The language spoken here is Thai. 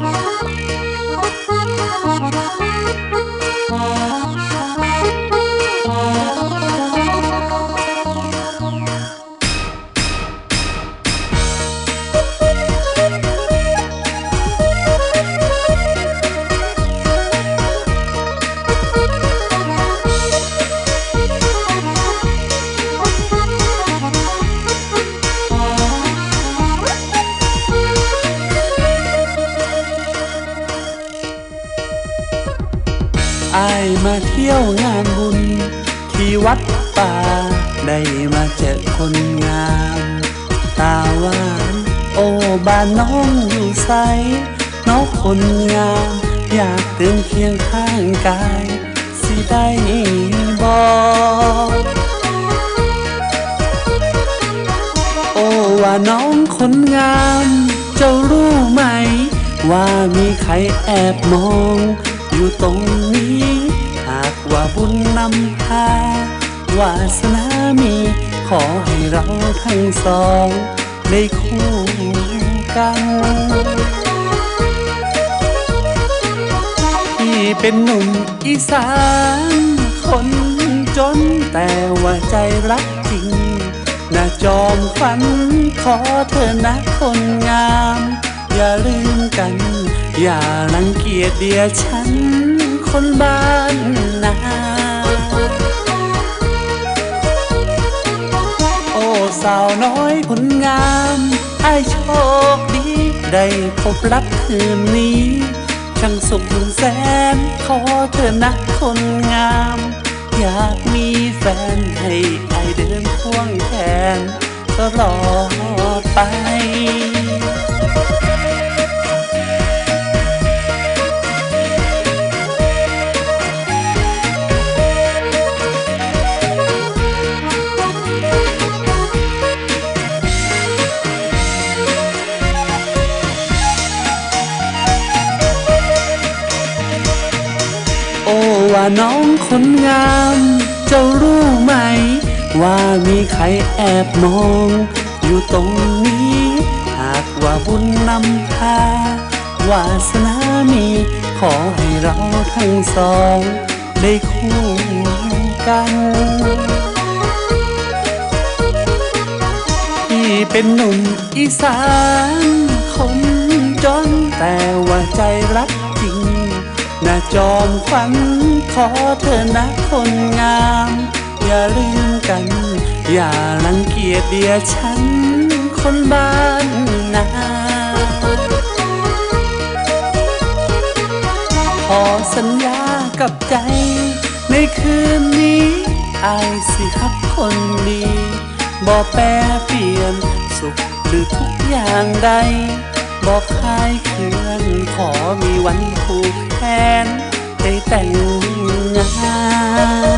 อา มาเที่ยวงานบุญ ที่วัดป่า ได้มาเจอคนงาม ตาหวานโอ้บ้านน้องอยู่ใสน้องคนงาม อยากเติมเคียงข้างกาย สิได้บอกโอ้ว่าน้องคนงาม เจ้ารู้ไหม ว่ามีใครแอบมอง อยู่ตรง บุญนำพาวาสนามี ขอให้เราทั้งสองได้คู่กันพี่เป็นหนุ่มอีสานคนจนแต่ว่าใจรักจริงนะจอมขวัญขอเธอนะคนงาม อย่าลืมกัน อย่ารังเกียจเดียฉัน คนบ้านนาโอ้สาวน้อยคนงามไอ้โชคดีได้พบรักคืนนี้ช่างสุขแสนขอเธอนะคนงาม อยากมีแฟนให้ไอเดินพ่วงแขนตลอดไป ว่าน้องคนงาม เจ้ารู้ไหม ว่ามีใครแอบมอง อยู่ตรงนี้ หากว่าบุญนำพาวาสนามี ขอให้เราทั้งสอง ได้คู่กันพี่เป็นหนุ่มอีสานคนจนแต่ว่าใจรักจริงนะจอมขวัญ อเธอนะคนงาม อย่าลืมกัน อย่ารังเกียจเดียฉัน คนบ้านนาขอสัญญากับใจ ในคืนนี้อายสิฮักคนดีบ่แปรเปลี่ยนสุขหรือทุกอย่างใดบอกคลายเคลื่อนขอมีวันผูกแขน แต่งงาน